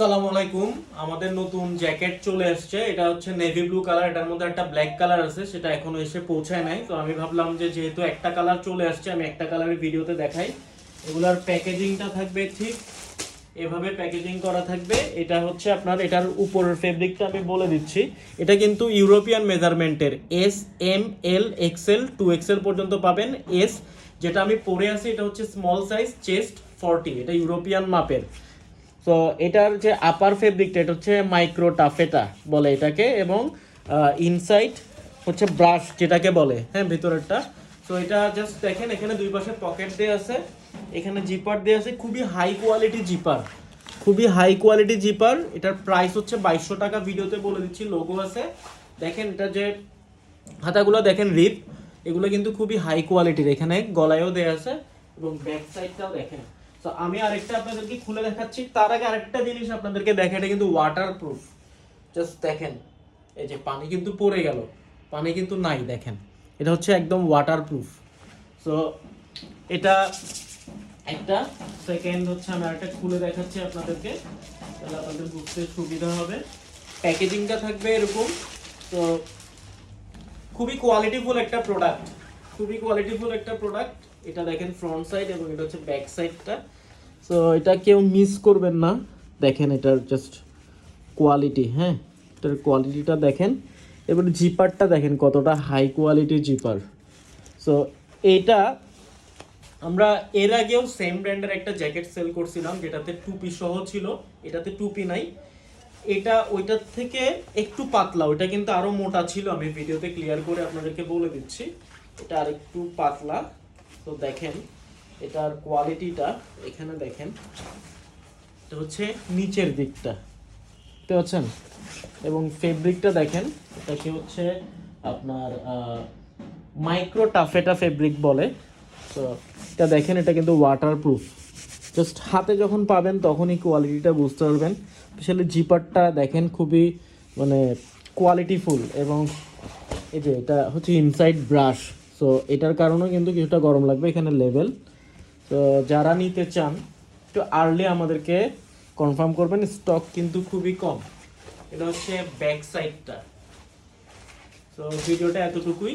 আসসালামু আলাইকুম। আমাদের নতুন জ্যাকেট চলে আসছে। এটা হচ্ছে নেভি ব্লু কালার এটার মধ্যে একটা ব্ল্যাক কালার আছে, সেটা এখনও এসে পৌঁছায় নাই। তো আমি ভাবলাম যে যেহেতু একটা কালার চলে আসছে, আমি একটা কালারের ভিডিওতে দেখাই। এগুলার প্যাকেজিংটা থাকবে ঠিক এভাবে প্যাকেজিং করা থাকবে। এটা হচ্ছে আপনার, এটার উপরের ফেব্রিকটা আমি বলে দিচ্ছি। এটা কিন্তু European মেজারমেন্টের S M L XL two XL পর্যন্ত পাবেন। এস যেটা আমি পরে আছি, এটা হচ্ছে স্মল সাইজ চেস্ট ফর্টি এটা ইউরোপিয়ান মাপের। তো এটার যে আপার ফেব্রিকটা এটা হচ্ছে মাইক্রো টাফেটা বলে এটাকে এবং ইনসাইড হচ্ছে ব্রাশ যেটাকে বলে হ্যাঁ ভেতরেরটা। তো এটা জাস্ট দেখেন, এখানে দুই পাশে পকেট দেওয়া আছে, এখানে জিপার দেওয়া আছে, খুবই হাই কোয়ালিটি জিপার খুবই হাই কোয়ালিটি জিপার এটার প্রাইস হচ্ছে বাইশশো টাকা, ভিডিওতে বলে দিচ্ছি লোগো আছে। দেখেন, এটা যে হাতাগুলো দেখেন রিপ এগুলো কিন্তু খুবই হাই কোয়ালিটির এখানে গলায়ও দেওয়া আছে এবং ব্যাক সাইডটাও দেখেন। তো আমি আরেকটা আপনাদেরকে খুলে দেখাচ্ছি। তার আগে আরেকটা জিনিস আপনাদেরকে দেখা এটা কিন্তু ওয়াটার প্রুফ জাস্ট দেখেন, এই যে পানি কিন্তু পড়ে গেল, পানি কিন্তু নাই, দেখেন। এটা হচ্ছে একদম ওয়াটার প্রুফ সো এটা একটা। সেকেন্ড হচ্ছে আমি আরেকটা খুলে দেখাচ্ছি আপনাদেরকে। তাহলে আপনাদের বুঝতে সুবিধা হবে। প্যাকেজিংটা থাকবে এরকম। তো খুবই কোয়ালিটিফুল একটা প্রোডাক্ট খুবই কোয়ালিটিফুল একটা প্রোডাক্ট এটা দেখেন ফ্রন্ট সাইড এবং এটা হচ্ছে ব্যাক সাইডটা সো এটা কেউ মিস করবেন না। দেখেন এটার জাস্ট কোয়ালিটি হ্যাঁ? এটার কোয়ালিটিটা দেখেন। এবার জিপারটা দেখেন কতটা হাই কোয়ালিটির জিপার সো এটা আমরা এর আগেও সেম ব্র্যান্ডের একটা জ্যাকেট সেল করছিলাম, যেটাতে টুপি সহ ছিল। এটাতে টুপি নাই। এটা ওইটার থেকে একটু পাতলা, ওইটা কিন্তু আরও মোটা ছিল। আমি ভিডিওতে ক্লিয়ার করে আপনাদেরকে বলে দিচ্ছি। এটা আর একটু পাতলা। তো দেখেন, এটার কোয়ালিটিটা এখানে দেখেন। এটা হচ্ছে নিচের দিকটা, বুঝতে পারছেন? এবং ফেব্রিকটা দেখেন, এটাকে হচ্ছে আপনার মাইক্রো টাফেটা ফেব্রিক বলে। তো এটা দেখেন, এটা কিন্তু ওয়াটার প্রুফ জাস্ট হাতে যখন পাবেন, তখনই কোয়ালিটিটা বুঝতে পারবেন। স্পেশালি জিপারটা দেখেন, খুবই মানে কোয়ালিটিফুল এবং এই যে এটা হচ্ছে ইনসাইড ব্রাশ সো এটার কারণেও কিন্তু কিছুটা গরম লাগবে এখানে লেভেল তো যারা নিতে চান, একটু আর্লি আমাদেরকে কনফার্ম করবেন স্টক কিন্তু খুবই কম। এটা হচ্ছে ব্যাক সাইডটা তো ভিডিওটা এতটুকুই।